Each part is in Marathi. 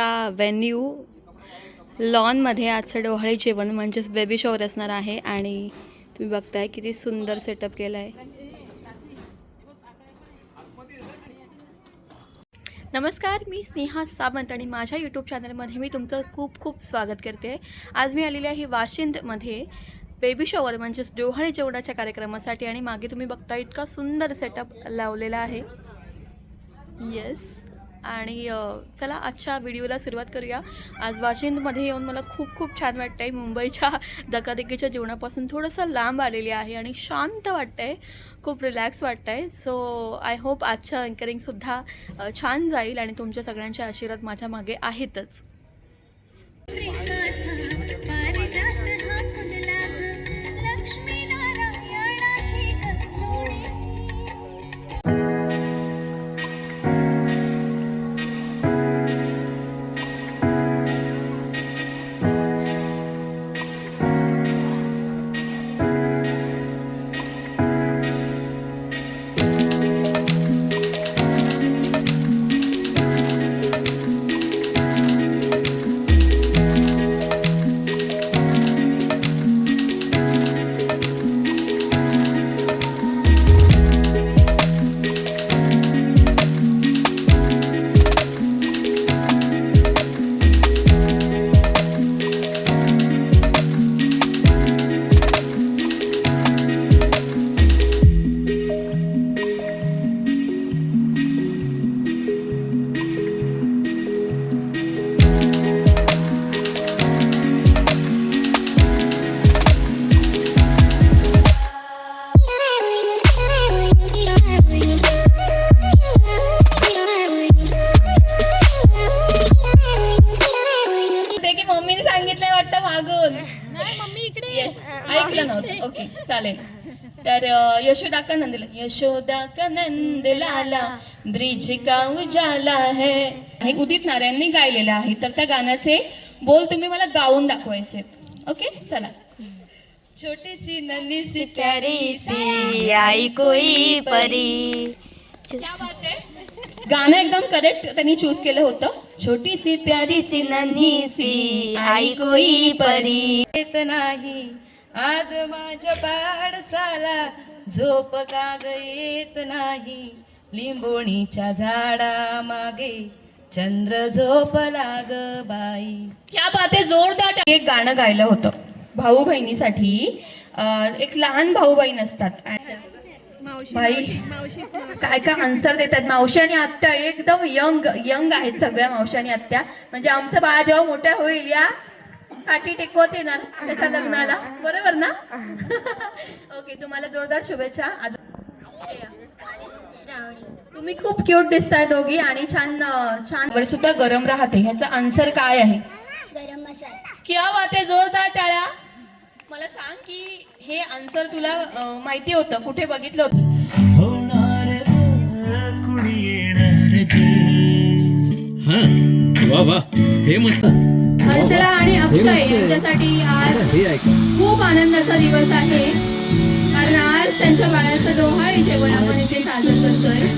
आता व्हेन्यू लॉनमध्ये आजचं डोहाळे जेवण म्हणजेच बेबी शॉवर असणार आहे आणि तुम्ही बघताय किती सुंदर सेटअप केलं आहे नमस्कार मी स्नेहा सावंत आणि माझ्या यूट्यूब चॅनलमध्ये मी तुमचं खूप खूप स्वागत करते. आज मी आलेली आहे वाशिंदमध्ये बेबी शॉवर म्हणजेच डोहाळे जेवणाच्या कार्यक्रमासाठी आणि मागे तुम्ही बघता इतका सुंदर सेटअप लावलेला आहे. येस आणि चला आजच्या व्हिडिओला सुरुवात करूया. आज वाशिंदमध्ये येऊन मला खूप खूप छान वाटतं आहे मुंबईच्या धकाधकीच्या जीवनापासून थोडंसं लांब आलेली आहे आणि शांत वाटतं आहे खूप रिलॅक्स वाटतं आहे सो आय होप आजच्या अँकरिंगसुद्धा छान जाईल आणि तुमच्या सगळ्यांचे आशीर्वाद माझ्या मागे आहेतच. वाटतं मागून. नाही मम्मी इकडे. येस ऐकलं नव्हतं. ओके चालेल. तर यशोदा का नंद यशोदा का नंद लाला ब्रिज का उजाला है. हे उदित नारायणने गायलेलं आहे. तर त्या गाण्याचे बोल तुम्ही मला गाऊन दाखवायचे ओके चला. छोटी सी नन्ही सी प्यारी सी आई कोई परी. क्या बात आहे गाणं एकदम करेक्ट त्यांनी चूज केलं होतं. छोटी सी प्यारी सी नन्ही सी आई कोई परी. येत नाही. आज माझ्या पाडसाला झोप का ग येत नाही. लिंबोणीच्या झाडा मागे चंद्र झोप लाग बाई. क्या बात आहे जोरदार एक गाणं गायलं होतं. भाऊ बहिणीसाठी एक लहान भाऊ बहीण असतात. भाई काय काय आन्सर देतात? मावशी आणि आत्या एकदम यंग यंग आहेत सगळ्या मावशी आणि आत्या. म्हणजे आमचं बाळ जेव्हा मोठं होईल या काठी टेकवत येणार त्याच्या लग्नाला. बरोबर ना? ओके तुम्हाला जोरदार शुभेच्छा. आज तुम्ही खूप क्यूट दिसताय दोघी आणि छान छान वर सुद्धा गरम राहते. ह्याचा आन्सर काय आहे? गरम मसाला. क्या बात आहे जोरदार टाळ्या. मला सांग की हे आन्सर तुला अं, माहिती होतं कुठे बघितलं होतं? होणार ग, कुणी येणार ग. हा? वा वा. हे मस्त. हर्षला आणि अक्षय यांच्यासाठी आज हे ऐक. खूप आनंदाचा दिवस आहे. कारण आज त्यांच्या बाळाचं डोहाळे जेवण आपण इथे साजरं करतोय.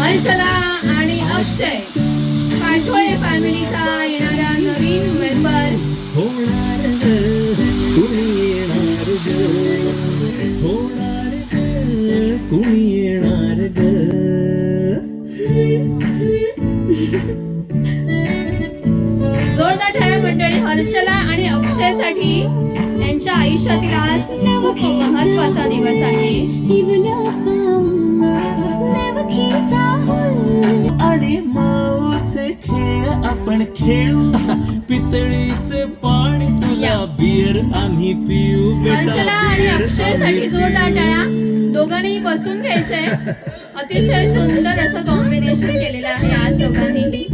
हर्षला आणि अक्षय काठोळे फॅमिलीचा येणारा नवीन मेंबर होणार हर्षला आणि अक्षयसाठी यांच्या आयुष्यातील आज खूप महत्त्वाचा दिवस आहे. आणि माऊचे खेळ आपण खेळू. पितळीचे पाणी तुला. बियर आम्ही पिऊ. हर्षला आणि अक्षयसाठी जोरदार. टाळ्या दोघांनी बसून घ्यायचंय. अतिशय सुंदर असं कॉम्बिनेशन केलेलं आहे आज दोघांनी.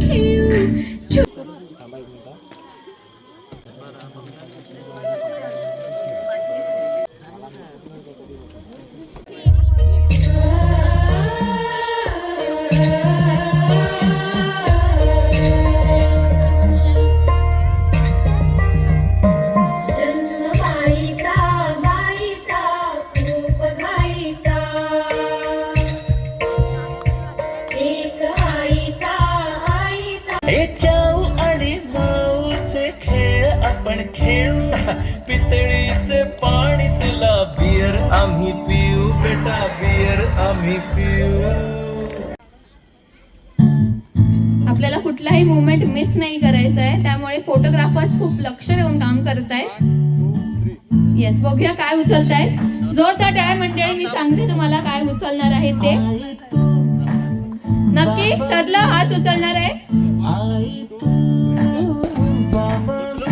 बेटा बियर आम्ही पिऊ. आपल्याला कुठलाही मुवमेंट मिस नाही करायचा आहे त्यामुळे फोटोग्राफर्स खूप लक्ष देऊन काम करताय येस बघूया काय उचलतायत. जोरदार टाळ्या मंडळी मी सांगते तुम्हाला काय उचलणार आहे ते. नक्की ठरलं हाच उचलणार आहे.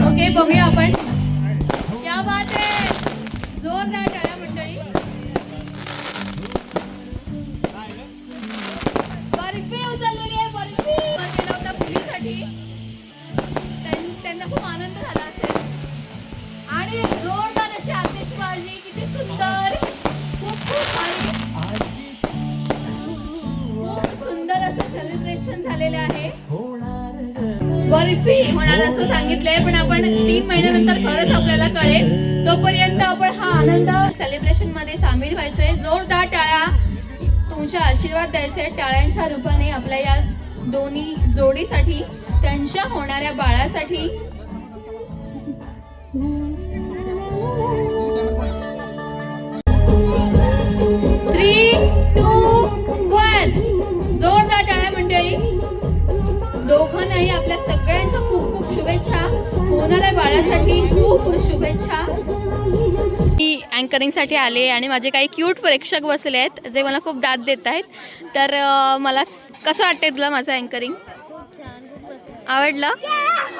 ओके बघूया आपण. क्या बात आहे. जोरदार सेलिब्रेशन झालेलं आहे. बर्फी होणार असं सांगितलंय पण आपण तीन महिन्यानंतर खरंच आपल्याला कळेल. तोपर्यंत आपण हा आनंद सेलिब्रेशनमध्ये सामील व्हायचंय. जोरदार टाळ्या. तुमच्या आशीर्वाद द्यायचे टाळ्यांच्या रूपाने आपल्या या दोन्ही जोडीसाठी त्यांच्या होणाऱ्या बाळासाठी. आपल्या सगळ्यांच्या खूप खूप शुभेच्छा. होणाऱ्या बाळासाठी खूप शुभेच्छा. मी अँकरिंगसाठी आले आणि माझे काही क्यूट प्रेक्षक बसले आहेत जे मला खूप दाद देत आहेत. तर मला कसं वाटतंय तुला माझं अँकरिंग? आवडलं?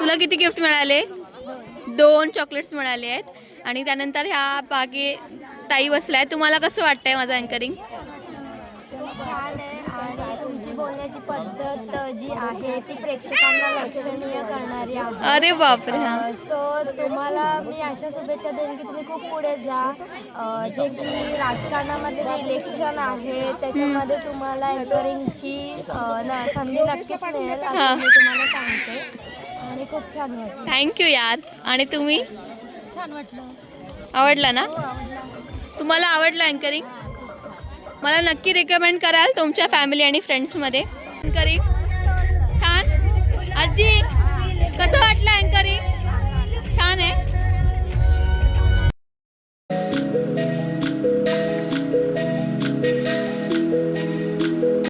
तुला किती गिफ्ट मिळाले? दोन चॉकलेट्स मिळाले आहेत. आणि त्यानंतर ह्या बागे ताई बसल्या आहेत. तुम्हाला कसं वाटतंय माझं अँकरिंग? बोलण्याची पद्धत जी आहे ती प्रेक्षकांना लक्षणीय करणारी आहे. अरे बापरे हा. सो तुम्हाला मी अशा शुभेच्छा देईन की तुम्ही खूप पुढे जा. अ, जे की राजकारणामध्ये जे इलेक्शन आहे त्याच्यामध्ये तुम्हाला एम्परिंगची संधी नक्कीच मिळेल हा. असं मी तुम्हाला सांगते. आणि खूप छान वाटलं. थँक्यू यार आणि तुम्ही? छान वाटलं. आवडला ना? तुम्हाला आवडलं अँकरिंग मला नक्की रिकमेंड कराल तुमच्या फॅमिली आणि फ्रेंड्समध्ये अँकरिंग छान. आजी कसं वाटलं अँकरिंग